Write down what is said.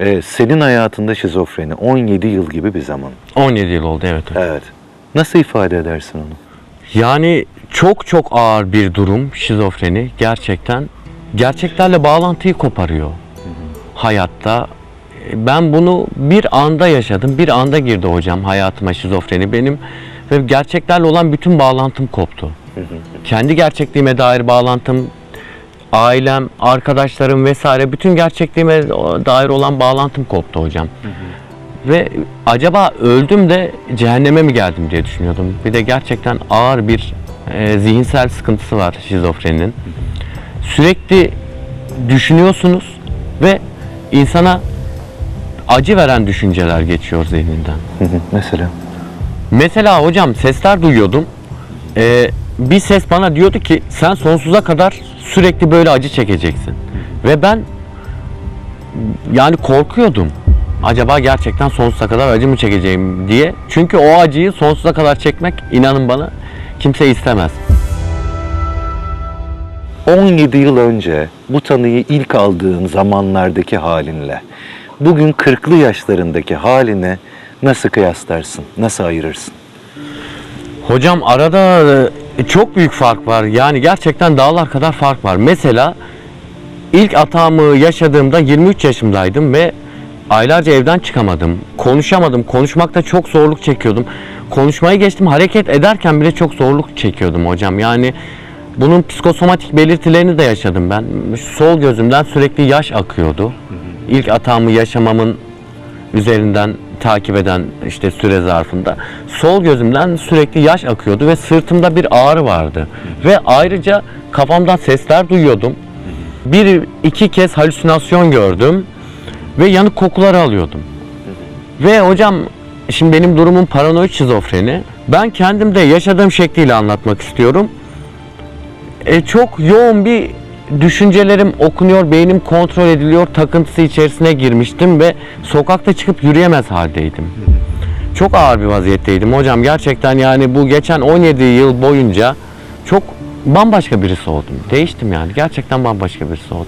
Ee, senin hayatında şizofreni 17 yıl gibi bir zaman. 17 yıl oldu evet hocam. Evet. Nasıl ifade edersin onu? Yani çok çok ağır bir durum şizofreni gerçekten. Gerçeklerle bağlantıyı koparıyor hayatta. Ben bunu bir anda yaşadım. Bir anda girdi hocam hayatıma şizofreni. Benim ve gerçeklerle olan bütün bağlantım koptu. Kendi gerçekliğime dair bağlantım, ailem, arkadaşlarım vesaire bütün gerçekliğime dair olan bağlantım koptu hocam. Ve acaba öldüm de cehenneme mi geldim diye düşünüyordum. Bir de gerçekten ağır bir e, zihinsel sıkıntısı var şizofreninin. Sürekli düşünüyorsunuz ve insana acı veren düşünceler geçiyor zihninden. Mesela? Mesela hocam sesler duyuyordum. Ee, bir ses bana diyordu ki sen sonsuza kadar sürekli böyle acı çekeceksin. Ve ben yani korkuyordum. Acaba gerçekten sonsuza kadar acı mı çekeceğim diye. Çünkü o acıyı sonsuza kadar çekmek inanın bana kimse istemez. 17 yıl önce bu tanıyı ilk aldığın zamanlardaki halinle bugün 40'lı yaşlarındaki haline nasıl kıyaslarsın? Nasıl ayırırsın? Hocam arada e, çok büyük fark var. Yani gerçekten dağlar kadar fark var. Mesela ilk atağımı yaşadığımda 23 yaşımdaydım ve aylarca evden çıkamadım. Konuşamadım. Konuşmakta çok zorluk çekiyordum. Konuşmayı geçtim. Hareket ederken bile çok zorluk çekiyordum hocam. Yani bunun psikosomatik belirtilerini de yaşadım ben. Sol gözümden sürekli yaş akıyordu. İlk atağımı yaşamamın üzerinden takip eden işte süre zarfında sol gözümden sürekli yaş akıyordu ve sırtımda bir ağrı vardı. Ve ayrıca kafamdan sesler duyuyordum. Bir iki kez halüsinasyon gördüm ve yanık kokuları alıyordum. Ve hocam şimdi benim durumum paranoid şizofreni. Ben kendimde yaşadığım şekliyle anlatmak istiyorum. E, çok yoğun bir düşüncelerim okunuyor, beynim kontrol ediliyor, takıntısı içerisine girmiştim ve sokakta çıkıp yürüyemez haldeydim. Çok ağır bir vaziyetteydim hocam. Gerçekten yani bu geçen 17 yıl boyunca çok bambaşka birisi oldum. Değiştim yani. Gerçekten bambaşka birisi oldum.